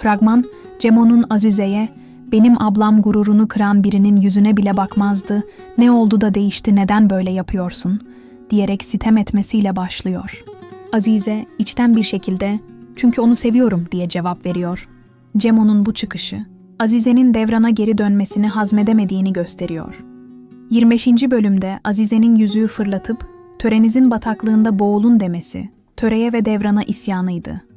Fragman, Cemo'nun Azize'ye, benim ablam gururunu kıran birinin yüzüne bile bakmazdı, ne oldu da değişti neden böyle yapıyorsun, diyerek sitem etmesiyle başlıyor. Azize içten bir şekilde, çünkü onu seviyorum diye cevap veriyor. Cemo'nun bu çıkışı, Azize'nin Devran'a geri dönmesini hazmedemediğini gösteriyor. 25. bölümde Azize'nin yüzüğü fırlatıp, törenizin bataklığında boğulun demesi, töreye ve Devran'a isyanıydı.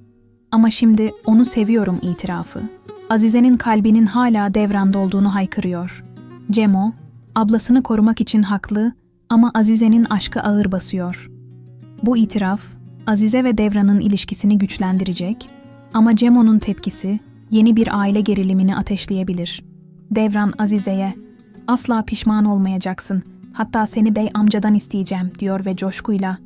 Ama şimdi onu seviyorum itirafı. Azize'nin kalbinin hala Devran'da olduğunu haykırıyor. Cemo, ablasını korumak için haklı ama Azize'nin aşkı ağır basıyor. Bu itiraf, Azize ve Devran'ın ilişkisini güçlendirecek ama Cemo'nun tepkisi yeni bir aile gerilimini ateşleyebilir. Devran Azize'ye, asla pişman olmayacaksın, hatta seni bey amcadan isteyeceğim diyor ve coşkuyla,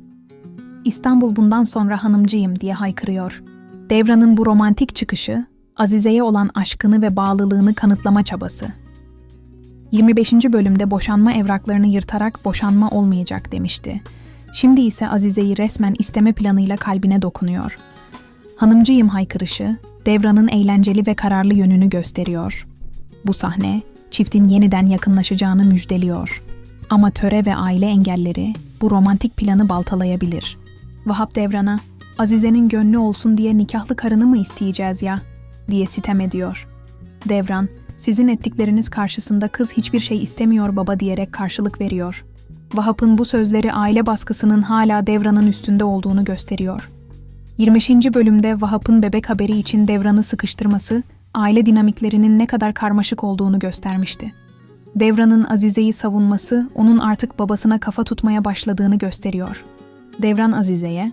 İstanbul bundan sonra hanımcıyım diye haykırıyor. Devran'ın bu romantik çıkışı, Azize'ye olan aşkını ve bağlılığını kanıtlama çabası. 25. bölümde boşanma evraklarını yırtarak boşanma olmayacak demişti. Şimdi ise Azize'yi resmen isteme planıyla kalbine dokunuyor. Hanımcıyım haykırışı, Devran'ın eğlenceli ve kararlı yönünü gösteriyor. Bu sahne, çiftin yeniden yakınlaşacağını müjdeliyor. Ama töre ve aile engelleri bu romantik planı baltalayabilir. Vahap Devran'a, Azize'nin gönlü olsun diye nikahlı karını mı isteyeceğiz ya, diye sitem ediyor. Devran, sizin ettikleriniz karşısında kız hiçbir şey istemiyor baba diyerek karşılık veriyor. Vahap'ın bu sözleri aile baskısının hala Devran'ın üstünde olduğunu gösteriyor. 25. bölümde Vahap'ın bebek haberi için Devran'ı sıkıştırması, aile dinamiklerinin ne kadar karmaşık olduğunu göstermişti. Devran'ın Azize'yi savunması, onun artık babasına kafa tutmaya başladığını gösteriyor. Devran Azize'ye,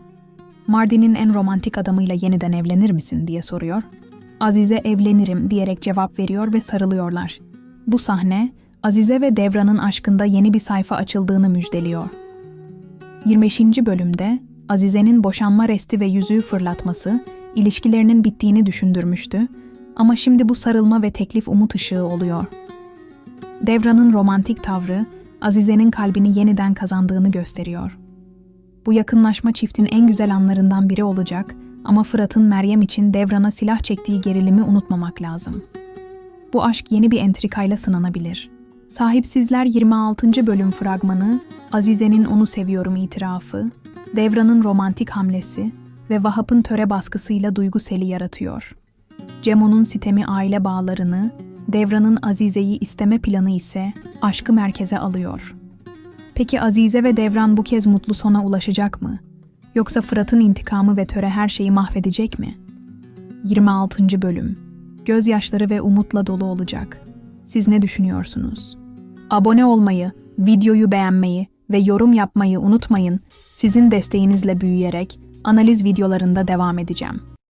Mardin'in en romantik adamıyla yeniden evlenir misin diye soruyor. Azize evlenirim diyerek cevap veriyor ve sarılıyorlar. Bu sahne, Azize ve Devran'ın aşkında yeni bir sayfa açıldığını müjdeliyor. 25. bölümde Azize'nin boşanma resti ve yüzüğü fırlatması ilişkilerinin bittiğini düşündürmüştü ama şimdi bu sarılma ve teklif umut ışığı oluyor. Devran'ın romantik tavrı Azize'nin kalbini yeniden kazandığını gösteriyor. Bu yakınlaşma çiftin en güzel anlarından biri olacak ama Fırat'ın Meryem için Devran'a silah çektiği gerilimi unutmamak lazım. Bu aşk yeni bir entrikayla sınanabilir. Sahipsizler 26. bölüm fragmanı, Azize'nin onu seviyorum itirafı, Devran'ın romantik hamlesi ve Vahap'ın töre baskısıyla duygu seli yaratıyor. Cemo'nun sitemi aile bağlarını, Devran'ın Azize'yi isteme planı ise aşkı merkeze alıyor. Peki Azize ve Devran bu kez mutlu sona ulaşacak mı? Yoksa Fırat'ın intikamı ve töre her şeyi mahvedecek mi? 26. bölüm. Gözyaşları ve umutla dolu olacak. Siz ne düşünüyorsunuz? Abone olmayı, videoyu beğenmeyi ve yorum yapmayı unutmayın. Sizin desteğinizle büyüyerek analiz videolarında devam edeceğim.